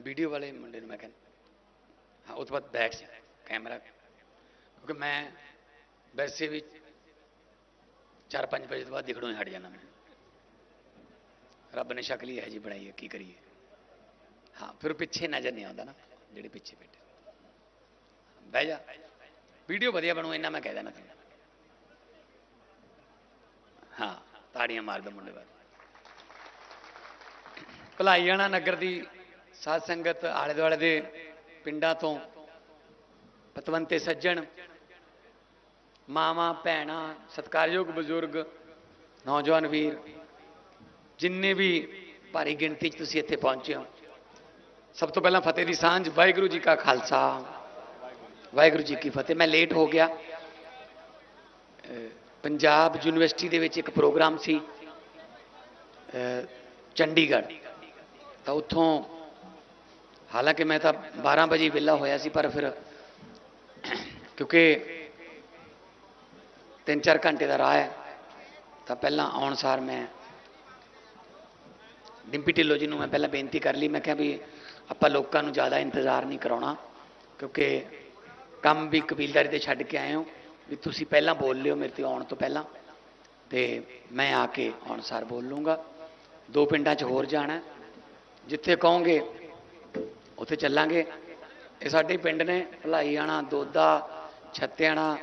Video ਵਾਲੇ ਮੁੰਡੇ ਨੂੰ ਮੈਂ ਕਹਿੰਦਾ, ਹਾਂ, ਉਹ ਤੋਂ ਬਾਅਦ ਬੈਕ ਕੈਮਰਾ। ਕਿਉਂਕਿ ਮੈਂ ਵੈਸੇ ਵੀ 4-5 ਵਜੇ ਤੋਂ ਬਾਅਦ ਦਿਖਣੋਂ ਹਟ ਜਾਣਾ ਮੈਂ ਰੱਬ ਨੇ ਸ਼ਕਲ ਹੀ ਹੈ ਜੀ ਬਣਾਈ ਹੈ, ਕੀ ਕਰੀਏ? ਹਾਂ, ਫਿਰ ਪਿੱਛੇ ਨਜ਼ਰ ਨਹੀਂ ਆਉਂਦਾ ਨਾ, ਜਿਹੜੇ ਪਿੱਛੇ ਬੈਠੇ। ਬਹਿ ਜਾ। ਵੀਡੀਓ ਵਧੀਆ ਬਣੂ, ਇੰਨਾ ਮੈਂ ਕਹਿ ਦੇਣਾ ਤੈਨੂੰ। ਹਾਂ, ਤਾੜੀਆਂ ਮਾਰ ਦੋ ਮੁੰਡੇ ਬਾਅਦ। ਜਾਣਾ ਨਗਰ ਦੀ ਸਾਧ ਸੰਗਤ ਆਲੇ ਦੁਆਲੇ ਦੇ ਪਿੰਡਾਂ ਤੋਂ ਪਤਵੰਤੇ ਸੱਜਣ, ਮਾਵਾਂ, ਭੈਣਾਂ, ਸਤਿਕਾਰਯੋਗ ਬਜ਼ੁਰਗ, ਨੌਜਵਾਨ ਵੀਰ, ਜਿੰਨੇ ਵੀ ਭਾਰੀ ਗਿਣਤੀ 'ਚ ਤੁਸੀਂ ਇੱਥੇ ਪਹੁੰਚੇ ਹੋ, ਸਭ ਤੋਂ ਪਹਿਲਾਂ ਫਤਿਹ ਦੀ ਸਾਂਝ, ਵਾਹਿਗੁਰੂ ਜੀ ਕਾ ਖਾਲਸਾ। ਵਾਹਿਗੁਰੂ ਜੀ ਕੀ ਫਤਿਹ। ਮੈਂ ਲੇਟ ਹੋ ਗਿਆ। ਪੰਜਾਬ ਯੂਨੀਵਰਸਿਟੀ ਦੇ ਵਿੱਚ ਇੱਕ ਪ੍ਰੋਗਰਾਮ ਸੀ ਚੰਡੀਗੜ੍ਹ। ਤਾਂ ਉੱਥੋਂ ਹਾਲਾਂਕਿ ਮੈਂ ਤਾਂ 12 ਵਜੇ ਵਿਹਲਾ ਹੋਇਆ ਸੀ, ਪਰ ਫਿਰ ਕਿਉਂਕਿ 3-4 ਘੰਟੇ ਦਾ ਰਾਹ ਹੈ, ਤਾਂ ਪਹਿਲਾਂ ਆਉਣ ਸਾਰ ਮੈਂ ਡਿੰਪੀ ਢਿੱਲੋਂ ਜੀ ਨੂੰ ਮੈਂ ਪਹਿਲਾਂ ਬੇਨਤੀ ਕਰ ਲਈ, ਮੈਂ ਕਿਹਾ ਵੀ ਆਪਾਂ ਲੋਕਾਂ ਨੂੰ ਜ਼ਿਆਦਾ ਇੰਤਜ਼ਾਰ ਨਹੀਂ ਕਰਾਉਣਾ, ਕਿਉਂਕਿ ਕੰਮ ਵੀ ਕਬੀਲਦਾਰੀ ਤੇ ਛੱਡ ਕੇ ਆਏ ਹੋ, ਵੀ ਤੁਸੀਂ ਪਹਿਲਾਂ ਬੋਲ ਲਿਓ ਮੇਰੇ ਤੇ ਆਉਣ ਤੋਂ ਪਹਿਲਾਂ, ਤੇ ਮੈਂ ਆ ਕੇ ਆਉਣ ਸਾਰ ਬੋਲ ਲੂੰਗਾ। ਦੋ ਪਿੰਡਾਂ 'ਚ ਹੋਰ ਜਾਣਾ, ਜਿੱਥੇ ਕਹੋਗੇ ਉੱਥੇ ਚੱਲਾਂਗੇ। ਇਹ ਸਾਡੇ ਪਿੰਡ ਨੇ, ਭਲਾਈਆਣਾ, ਦੋਦਾ, ਛੱਤਿਆਣਾ,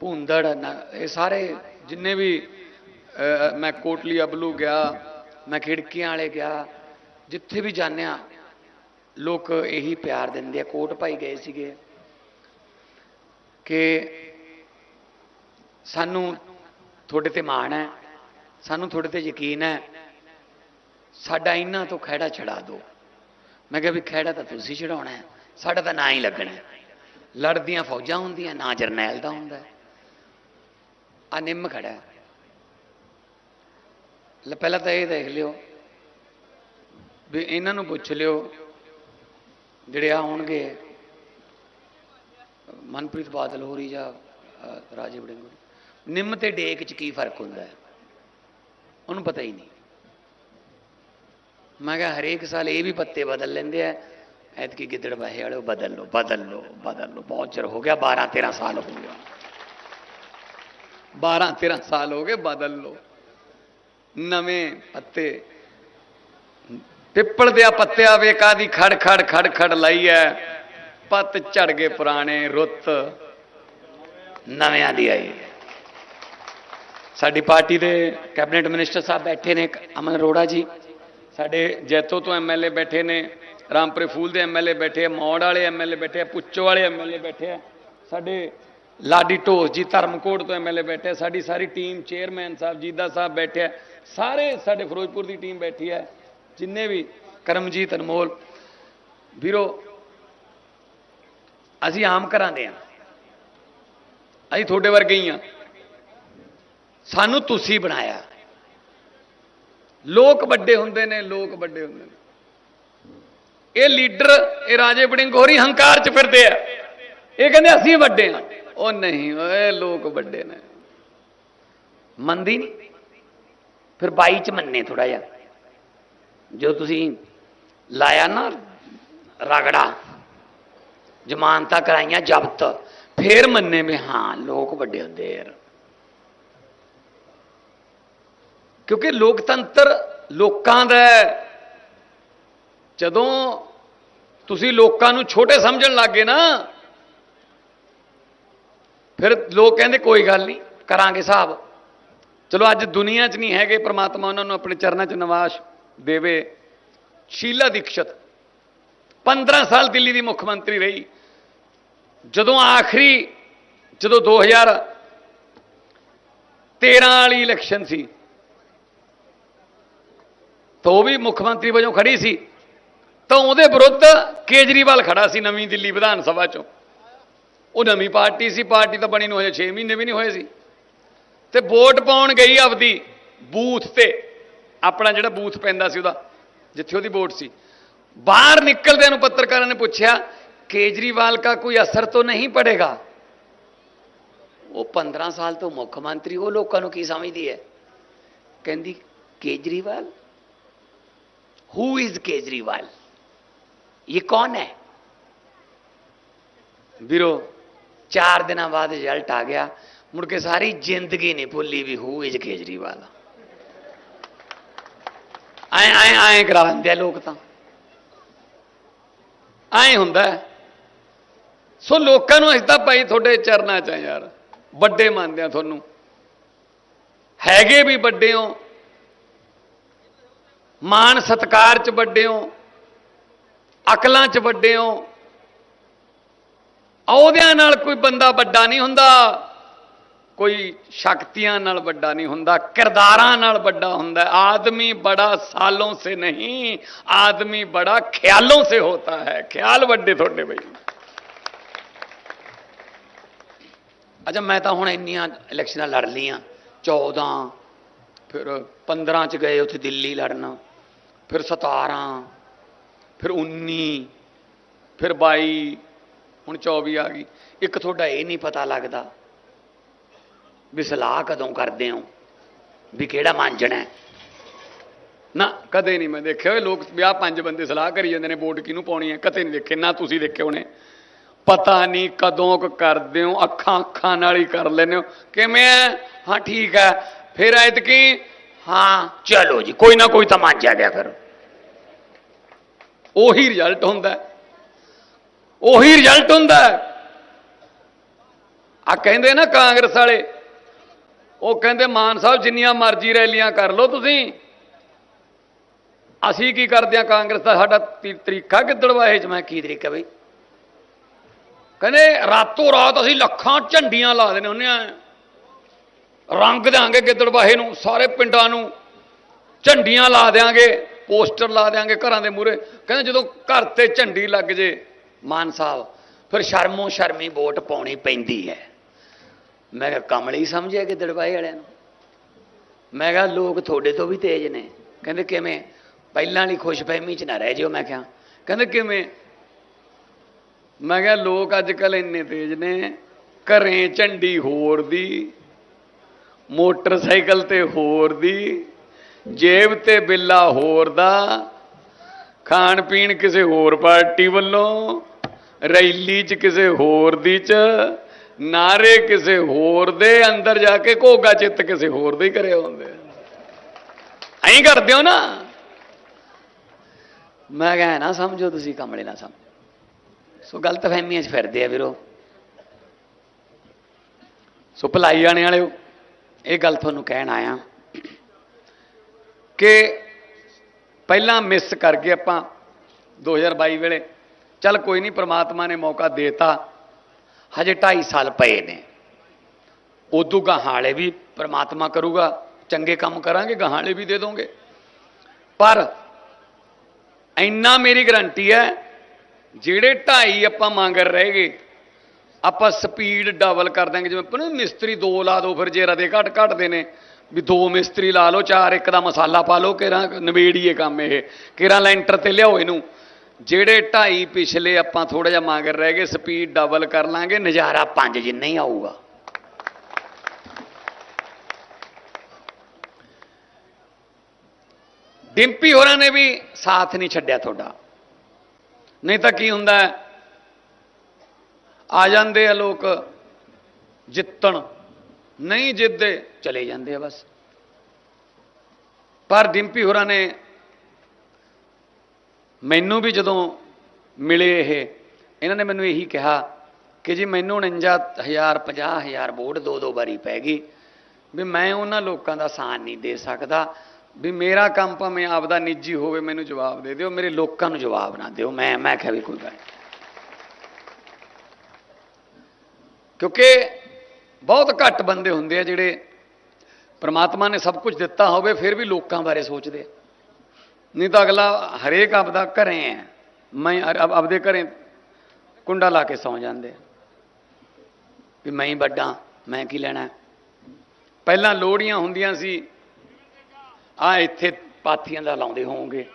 ਭੂੰਦੜ, ਨ- ਇਹ ਸਾਰੇ ਜਿੰਨੇ ਵੀ ਮੈਂ ਕੋਟਲੀ, ਅਬਲੂ ਗਿਆ, ਮੈਂ ਖਿੜਕੀਆਂ ਵਾਲੇ ਗਿਆ, ਜਿੱਥੇ ਵੀ ਜਾਂਦੇ ਆ ਲੋਕ ਇਹੀ ਪਿਆਰ ਦਿੰਦੇ ਆ। ਕੋਟ ਭਾਈ ਗਏ ਸੀਗੇ ਕਿ ਸਾਨੂੰ ਤੁਹਾਡੇ ਤੇ ਮਾਣ ਹੈ, ਸਾਨੂੰ ਤੁਹਾਡੇ ਤੇ ਯਕੀਨ ਹੈ, ਸਾਡਾ ਇਹਨਾਂ ਤੋਂ ਖਹਿੜਾ ਛੜਾ ਦਿਓ। ਮੈਂ ਕਿਹਾ ਵੀ ਖਹਿੜਾ ਤਾਂ ਤੁਸੀਂ ਛਡਾਉਣਾ ਹੈ, ਸਾਡਾ ਤਾਂ ਨਾਂ ਹੀ ਲੱਗਣਾ ਲੜਦੀਆਂ ਫੌਜਾਂ ਹੁੰਦੀਆਂ, ਨਾ ਜਰਨੈਲ ਦਾ ਹੁੰਦਾ ਹੈ। ਆ ਨਿੰਮ ਖੜਾ ਲੈ ਪਹਿਲਾਂ ਤਾਂ ਇਹ ਦੇਖ ਲਿਓ ਵੀ ਇਹਨਾਂ ਨੂੰ ਪੁੱਛ ਲਿਓ, ਜਿਹੜੇ ਆ ਹੋਣਗੇ, ਮਨਪ੍ਰੀਤ ਬਾਦਲ ਹੋਰੀ ਜਾਂ ਰਾਜੇ ਵੜਿੰਗ ਹੋਰੀ ਨਿੰਮ ਤੇ ਡੇਕ ਚ ਕੀ ਫ਼ਰਕ ਹੁੰਦਾ ਹੈ? ਉਹਨੂੰ ਪਤਾ ਹੀ ਨਹੀਂ। ਮੈਂ ਕਿਹਾ, ਹਰੇਕ ਸਾਲ ਇਹ ਵੀ ਪੱਤੇ ਬਦਲ ਲੈਂਦੇ ਆ। ਐਤਕੀ ਗਿੱਦੜ ਬਾਹੇ ਵਾਲੇ ਉਹ ਬਦਲ ਲਓ ਬਦਲ ਲਓ ਬਦਲ ਲਓ। ਬਹੁਤ ਚਿਰ ਹੋ ਗਿਆ 12 13 ਸਾਲ ਹੋ ਗਿਆ 12 13 ਸਾਲ ਹੋ ਗਏ, ਬਦਲ ਲਓ। ਨਵੇਂ ਪੱਤੇ। ਪਿੱਪਲ ਦੇ ਪੱਤਿਆ ਵੇ ਕਾਦੀ ਖੜ ਖੜ ਖੜ ਖੜ ਲਈ ਐ। ਪੱਤ ਝੜ ਗਏ ਪੁਰਾਣੇ ਰੁੱਤ। ਨਵਿਆਂ ਦੀ ਆਈ ਹੈ। ਸਾਡੀ ਪਾਰਟੀ ਦੇ ਕੈਬਨਿਟ ਮਿਨਿਸਟਰ ਸਾਹਿਬ ਬੈਠੇ ਨੇ ਅਮਨ ਅਰੋੜਾ ਜੀ। ਸਾਡੇ ਜੈਤੋ ਤੋਂ ਐਮਐਲਏ ਬੈਠੇ ਨੇ, ਰਾਮਪੁਰੇ ਫੂਲ ਦੇ ਐਮਐਲਏ ਬੈਠੇ ਆ, ਮੌੜ ਵਾਲੇ ਐਮਐਲਏ ਬੈਠੇ ਆ ਪੁੱਚੋ ਵਾਲੇ ਐਮਐਲਏ ਬੈਠੇ ਆ, ਸਾਡੇ ਲਾਡੀ ਢੋਸ ਜੀ, ਧਰਮਕੋਟ ਤੋਂ ਐਮਐਲਏ ਬੈਠੇ ਆ, ਸਾਡੀ ਸਾਰੀ ਟੀਮ ਚੇਅਰਮੈਨ ਸਾਹਿਬ, ਜੀਦਾ ਸਾਹਿਬ ਬੈਠੇ ਆ, ਸਾਰੇ ਸਾਡੇ ਫਿਰੋਜ਼ਪੁਰ ਦੀ ਟੀਮ ਬੈਠੀ ਹੈ ਜਿੰਨੇ ਵੀ ਕਰਮਜੀਤ ਅਨਮੋਲ, ਵੀਰੋ, ਅਸੀਂ ਆਮ ਘਰਾਂ ਦੇ ਆ, ਅਸੀਂ ਤੁਹਾਡੇ ਵਰਗੇ ਹੀ ਆ, ਸਾਨੂੰ ਤੁਸੀਂ ਬਣਾਇਆ। ਲੋਕ ਵੱਡੇ ਹੁੰਦੇ ਨੇ, ਲੋਕ ਵੱਡੇ ਹੁੰਦੇ ਨੇ। ਇਹ ਲੀਡਰ, ਇਹ ਰਾਜੇ ਬੜਿੰਗ ਹੋਰੀ ਹੰਕਾਰ ਚ ਫਿਰਦੇ ਆ। ਇਹ ਕਹਿੰਦੇ ਅਸੀਂ ਵੱਡੇ ਆ। ਉਹ ਨਹੀਂ, ਓਏ ਲੋਕ ਵੱਡੇ ਨੇ। ਮੰਨਦੀ ਨਹੀਂ? ਫਿਰ ਬਾਈ ਚ ਮੰਨੇ ਥੋੜਾ ਜਿਹਾ। ਜੋ ਤੁਸੀਂ ਲਾਇਆ ਨਾ ਰਗੜਾ, ਜ਼ਮਾਨਤਾਂ ਕਰਾਈਆਂ ਜ਼ਬਤ, ਫੇਰ ਮੰਨੇ ਵੀ ਹਾਂ, ਲੋਕ ਵੱਡੇ ਹੁੰਦੇ ਯਾਰ। ਕਿਉਂਕਿ ਲੋਕਤੰਤਰ ਲੋਕਾਂ ਦਾ ਜਦੋਂ ਤੁਸੀਂ ਲੋਕਾਂ ਨੂੰ ਛੋਟੇ ਸਮਝਣ ਲੱਗੇ ਨਾ, ਫਿਰ ਲੋਕ ਕਹਿੰਦੇ ਕੋਈ ਗੱਲ ਨਹੀਂ, ਕਰਾਂਗੇ ਹਿਸਾਬ। ਚਲੋ ਅੱਜ ਦੁਨੀਆ 'ਚ ਨਹੀਂ ਹੈਗੇ ਪ੍ਰਮਾਤਮਾ ਉਹਨਾਂ ਨੂੰ ਆਪਣੇ ਚਰਨਾਂ 'ਚ ਨਿਵਾਸ ਦੇਵੇ। ਸ਼ੀਲਾ ਦੀਕਸ਼ਤ। 15 ਸਾਲ ਦਿੱਲੀ ਦੀ ਮੁੱਖ ਮੰਤਰੀ ਰਹੀ। ਜਦੋਂ ਆਖਰੀ, ਜਦੋਂ 2013 ਵਾਲੀ ਇਲੈਕਸ਼ਨ ਸੀ ਤਾਂ ਉਹ ਵੀ ਮੁੱਖ ਮੰਤਰੀ ਵਜੋਂ ਖੜੀ ਸੀ। ਤਾਂ ਉਹਦੇ ਵਿਰੁੱਧ ਕੇਜਰੀਵਾਲ ਖੜਾ ਸੀ ਨਵੀਂ ਦਿੱਲੀ ਵਿਧਾਨ ਸਭਾ ਚੋਂ। ਉਹ ਨਵੀਂ ਪਾਰਟੀ ਸੀ, ਪਾਰਟੀ ਤਾਂ ਬਣੀ ਨੂੰ ਹਜੇ 6 ਮਹੀਨੇ ਵੀ ਨਹੀਂ ਹੋਏ ਸੀ। ਤੇ ਵੋਟ ਪਾਉਣ ਗਈ ਆਪਦੀ ਬੂਥ ਤੇ। ਆਪਣਾ ਜਿਹੜਾ ਬੂਥ ਪੈਂਦਾ ਸੀ ਉਹਦਾ, ਜਿੱਥੇ ਉਹਦੀ ਵੋਟ ਸੀ। ਬਾਹਰ ਨਿਕਲਦਿਆਂ ਨੂੰ ਪੱਤਰਕਾਰਾਂ ਨੇ ਪੁੱਛਿਆ, ਕੇਜਰੀਵਾਲ ਦਾ ਕੋਈ ਅਸਰ ਤੋਂ ਨਹੀਂ ਪੜੇਗਾ? ਉਹ 15 ਸਾਲ ਤੋਂ ਮੁੱਖ ਮੰਤਰੀ, ਉਹ ਲੋਕਾਂ ਨੂੰ ਕੀ ਸਮਝਦੀ ਹੈ? ਕਹਿੰਦੀ, ਕੇਜਰੀਵਾਲ ਹੂ ਇਜ਼ ਕੇਜਰੀਵਾਲ ਇਹ ਕੌਣ ਹੈ ਵੀਰੋ ਚਾਰ ਦਿਨਾਂ ਬਾਅਦ ਰਿਜ਼ਲਟ ਆ ਗਿਆ ਮੁੜ ਕੇ ਸਾਰੀ ਜ਼ਿੰਦਗੀ ਨਹੀਂ ਭੁੱਲੀ ਵੀ ਹੂ ਇਜ ਕੇਜਰੀਵਾਲ ਆਏ ਆਏ ਆਏ ਕਰਾ ਦਿੰਦੇ ਆ ਲੋਕ ਤਾਂ ਆਏ ਹੁੰਦਾ ਸੋ ਲੋਕਾਂ ਨੂੰ ਇਸਦਾ ਭਾਈ ਤੁਹਾਡੇ ਚਰਨਾਂ ਚ ਆ ਯਾਰ ਵੱਡੇ ਮੰਨਦੇ ਆ ਤੁਹਾਨੂੰ ਹੈਗੇ ਵੀ ਵੱਡੇ ਹੋ ਮਾਣ ਸਤਕਾਰ ਚ ਵੱਡੇ ਹੋ ਅਕਲਾਂ ਚ ਵੱਡੇ ਹੋ ਅਹੁਦਿਆਂ ਨਾਲ ਕੋਈ ਬੰਦਾ ਵੱਡਾ ਨਹੀਂ ਹੁੰਦਾ, ਕੋਈ ਸ਼ਕਤੀਆਂ ਨਾਲ ਵੱਡਾ ਨਹੀਂ ਹੁੰਦਾ, ਕਿਰਦਾਰਾਂ ਨਾਲ ਵੱਡਾ ਹੁੰਦਾ। ਆਦਮੀ ਬੜਾ ਸਾਲੋਂ ਸੇ ਨਹੀਂ, ਆਦਮੀ ਬੜਾ ਖਿਆਲੋਂ ਸੇ ਹੋਤਾ ਹੈ। ਖਿਆਲ ਵੱਡੇ ਤੁਹਾਡੇ ਬਈ। ਅੱਛਾ, ਮੈਂ ਤਾਂ ਹੁਣ ਇੰਨੀਆਂ ਇਲੈਕਸ਼ਨਾਂ ਲੜ ਲੀਆਂ 14 ਫਿਰ 15 ਚ ਗਏ ਉੱਥੇ ਦਿੱਲੀ ਲੜਨਾ। ਫਿਰ 17 ਫਿਰ 19 ਫਿਰ 22 ਹੁਣ 24 ਆ ਗਈ। ਇੱਕ ਤੁਹਾਡਾ ਇਹ ਨਹੀਂ ਪਤਾ ਲੱਗਦਾ ਵੀ ਸਲਾਹ ਕਦੋਂ ਕਰਦੇ ਹੋ, ਵੀ ਕਿਹੜਾ ਮਾਂਜਣਾ ਨਾ, ਕਦੇ ਨਹੀਂ ਮੈਂ ਦੇਖਿਆ। ਹੋਏ ਲੋਕ ਵਿਆਹ ਪੰਜ ਬੰਦੇ ਸਲਾਹ ਕਰੀ ਜਾਂਦੇ ਨੇ, ਵੋਟ ਕਿਹਨੂੰ ਪਾਉਣੀ ਹੈ? ਕਦੇ ਨਹੀਂ ਦੇਖੇ, ਨਾ ਤੁਸੀਂ ਦੇਖੇ ਹੋਣੇ। ਪਤਾ ਨਹੀਂ ਕਦੋਂ ਕੁ ਕਰਦੇ ਹੋ, ਅੱਖਾਂ ਅੱਖਾਂ ਨਾਲ ਹੀ ਕਰ ਲੈਂਦੇ ਹੋ। ਕਿਵੇਂ ਹੈ? ਹਾਂ, ਠੀਕ ਹੈ। ਫਿਰ ਐਤਕੀ ਹਾਂ। ਚਲੋ ਜੀ ਕੋਈ ਨਾ ਕੋਈ ਤਾਂ ਮਾਂਜਿਆ ਗਿਆ ਫਿਰ ਉਹੀ ਰਿਜ਼ਲਟ ਹੁੰਦਾ। ਉਹੀ ਰਿਜ਼ਲਟ ਹੁੰਦਾ ਆ ਕਹਿੰਦੇ ਨਾ ਕਾਂਗਰਸ ਵਾਲੇ ਉਹ ਕਹਿੰਦੇ ਮਾਨ ਸਾਹਿਬ ਜਿੰਨੀਆਂ ਮਰਜ਼ੀ ਰੈਲੀਆਂ ਕਰ ਲਓ ਤੁਸੀਂ। ਅਸੀਂ ਕੀ ਕਰਦੇ ਆ ਕਾਂਗਰਸ ਦਾ ਸਾਡਾ ਤਰੀਕਾ ਗਿੱਦੜਵਾਹੇ ਚ। ਮੈਂ ਕੀ ਤਰੀਕਾ ਬਈ? ਕਹਿੰਦੇ ਰਾਤੋਂ ਰਾਤ ਅਸੀਂ ਲੱਖਾਂ ਝੰਡੀਆਂ ਲਾ ਦੇਣੇ ਹੁੰਨੇ ਆ ਰੰਗ ਦਿਆਂਗੇ ਗਿੱਦੜਵਾਹੇ ਨੂੰ, ਸਾਰੇ ਪਿੰਡਾਂ ਨੂੰ। ਝੰਡੀਆਂ ਲਾ ਦਿਆਂਗੇ, ਪੋਸਟਰ ਲਾ ਦਿਆਂਗੇ ਘਰਾਂ ਦੇ ਮੂਹਰੇ। ਕਹਿੰਦੇ ਜਦੋਂ ਘਰ ਤੇ ਝੰਡੀ ਲੱਗ ਜੇ, ਮਾਨ ਸਾਹਿਬ, ਫਿਰ ਸ਼ਰਮੋ ਸ਼ਰਮੀ ਵੋਟ ਪਾਉਣੀ ਪੈਂਦੀ ਹੈ। ਮੈਂ ਕਿਹਾ, ਕਮਲੀ ਸਮਝਿਆ ਗਿੱਦੜਵਾਹੇ ਵਾਲਿਆਂ ਨੂੰ? ਮੈਂ ਕਿਹਾ, ਲੋਕ ਤੁਹਾਡੇ ਤੋਂ ਵੀ ਤੇਜ਼ ਨੇ। ਕਹਿੰਦੇ, ਕਿਵੇਂ? ਪਹਿਲਾਂ ਵਾਲੀ ਖੁਸ਼ਫਹਿਮੀ ਚ ਨਾ ਰਹਿ ਜਿਓ, ਮੈਂ ਕਿਹਾ। ਕਹਿੰਦੇ, ਕਿਵੇਂ? ਮੈਂ ਕਿਹਾ, ਲੋਕ ਅੱਜ ਕੱਲ ਇੰਨੇ ਤੇਜ਼ ਨੇ, ਘਰੇ ਝੰਡੀ ਹੋਰ ਦੀ ਮੋਟਰਸਾਈਕਲ ਤੇ ਹੋਰ ਦੀ, ਜੇਬ ਤੇ ਬਿੱਲਾ ਹੋਰ ਦਾ, ਖਾਣ ਪੀਣ ਕਿਸੇ ਹੋਰ ਪਾਰਟੀ ਵੱਲੋਂ, ਰੈਲੀ 'ਚ ਕਿਸੇ ਹੋਰ ਦੀ 'ਚ, ਨਾਰੇ ਕਿਸੇ ਹੋਰ ਦੇ, ਅੰਦਰ ਜਾ ਕੇ ਘੋਗਾ ਚਿੱਤ ਕਿਸੇ ਹੋਰ ਦੇ ਹੀ ਕਰਿਆ ਹੁੰਦੇ ਐਂ ਕਰਦੇ ਹੋ ਨਾ? ਮੈਂ ਕਿਹਾ ਨਾ ਸਮਝੋ ਤੁਸੀਂ ਕਮਲੇ ਨਾ ਸਮਝੋ। ਸੋ ਗਲਤ ਫਹਿਮੀਆਂ 'ਚ ਫਿਰਦੇ ਆ ਵੀਰੋ। ਸੋ ਭਲਾਈ ਆਣੇ ਵਾਲਿਓ। ਇਹ ਗੱਲ ਤੁਹਾਨੂੰ ਕਹਿਣ ਆਇਆ ਕਿ ਪਹਿਲਾਂ ਮਿਸ ਕਰ ਗਏ ਆਪਾਂ 2022 ਵੇਲੇ, ਚੱਲ ਕੋਈ ਨਹੀਂ ਪ੍ਰਮਾਤਮਾ ਨੇ ਮੌਕਾ ਦੇਤਾ, ਹਜੇ 2.5 ਸਾਲ ਪਏ ਨੇ। ਉਦੋਂ ਗਾਹਾਲੇ ਵੀ ਪ੍ਰਮਾਤਮਾ ਕਰੂਗਾ, ਚੰਗੇ ਕੰਮ ਕਰਾਂਗੇ, ਗਾਹਾਲੇ ਵੀ ਦੇ ਦੋਗੇ। ਪਰ ਇੰਨਾ ਮੇਰੀ ਗਰੰਟੀ ਹੈ, ਜਿਹੜੇ 2.5 ਆਪਾਂ ਮੰਗ ਰਹਿ ਆਪਾਂ ਸਪੀਡ ਡਬਲ ਕਰ ਦਾਂਗੇ ਜਿਵੇਂ ਆਪਾਂ ਨੂੰ ਮਿਸਤਰੀ ਦੋ ਲਾ ਦੋ, ਫਿਰ ਜੇ ਰਦੇ ਘਟ ਘਟਦੇ ਨੇ, ਵੀ ਦੋ ਮਿਸਤਰੀ ਲਾ ਲਓ, ਚਾਰ ਇੱਕ ਦਾ ਮਸਾਲਾ ਪਾ ਲਓ, ਕਿਰਾਂ ਨਵੇੜੀਏ ਕੰਮ ਇਹ, ਕਿਰਾਂ ਲੈਂਟਰ ਤੇ ਲਿਆਓ ਇਹਨੂੰ। ਜਿਹੜੇ ਢਾਈ ਪਿਛਲੇ ਆਪਾਂ ਥੋੜਾ ਜਿਹਾ ਮਾਂਗਰ ਰਹਿ ਗਏ ਸਪੀਡ ਡਬਲ ਕਰ ਲਾਂਗੇ, ਨਜ਼ਾਰਾ ਪੰਜ ਜਿੰਨਾ ਹੀ ਆਊਗਾ। ਡਿੰਪੀ ਹੋਰਾਂ ਨੇ ਵੀ ਸਾਥ ਨਹੀਂ ਛੱਡਿਆ ਤੁਹਾਡਾ। ਨਹੀਂ ਤਾਂ ਕੀ ਹੁੰਦਾ ਆ ਜਾਂਦੇ ਆ ਲੋਕ, ਜਿੱਤਣ। ਨਹੀਂ ਜਿੱਤਦੇ, ਚਲੇ ਜਾਂਦੇ ਆ ਬਸ। ਪਰ ਡਿੰਪੀ ਹੋਰਾਂ ਨੇ ਮੈਨੂੰ ਵੀ ਜਦੋਂ ਮਿਲੇ ਇਹ, ਇਹਨਾਂ ਨੇ ਮੈਨੂੰ ਇਹੀ ਕਿਹਾ ਕਿ ਜੀ ਮੈਨੂੰ 49000 50000 ਵੋਟ ਦੋ ਦੋ ਵਾਰੀ ਪੈ ਗਈ, ਵੀ ਮੈਂ ਉਹਨਾਂ ਲੋਕਾਂ ਦਾ ਸਾਥ ਨਹੀਂ ਦੇ ਸਕਦਾ, ਵੀ ਮੇਰਾ ਕੰਮ ਭਾਵੇਂ ਆਪਦਾ ਨਿੱਜੀ ਹੋਵੇ, ਮੈਨੂੰ ਜਵਾਬ ਦੇ ਦਿਓ, ਮੇਰੇ ਲੋਕਾਂ ਨੂੰ ਜਵਾਬ ਨਾ ਦਿਓ। ਮੈਂ ਮੈਂ ਕਿਹਾ ਵੀ ਕੋਈ ਗੱਲ ਨਹੀਂ। ਕਿਉਂਕਿ ਬਹੁਤ ਘੱਟ ਬੰਦੇ ਹੁੰਦੇ ਆ ਜਿਹੜੇ ਪ੍ਰਮਾਤਮਾ ਨੇ ਸਭ ਕੁਝ ਦਿੱਤਾ ਹੋਵੇ, ਫਿਰ ਵੀ ਲੋਕਾਂ ਬਾਰੇ ਸੋਚਦੇ ਨਹੀਂ ਤਾਂ ਅਗਲਾ ਹਰੇਕ ਆਪਦਾ ਘਰੇ ਹੈ ਮੈਂ ਆਪਦੇ ਘਰੇ ਕੁੰਡਾ ਲਾ ਕੇ ਸੌ ਜਾਂਦੇ ਵੀ ਮੈਂ ਹੀ ਵੱਡਾ, ਮੈਂ ਕੀ ਲੈਣਾ? ਪਹਿਲਾਂ ਲੋੜੀਆਂ ਹੁੰਦੀਆਂ ਸੀ, ਆ ਇੱਥੇ ਪਾਥੀਆਂ ਦਾ ਲਾਉਂਦੇ ਹੋਵੋਗੇ।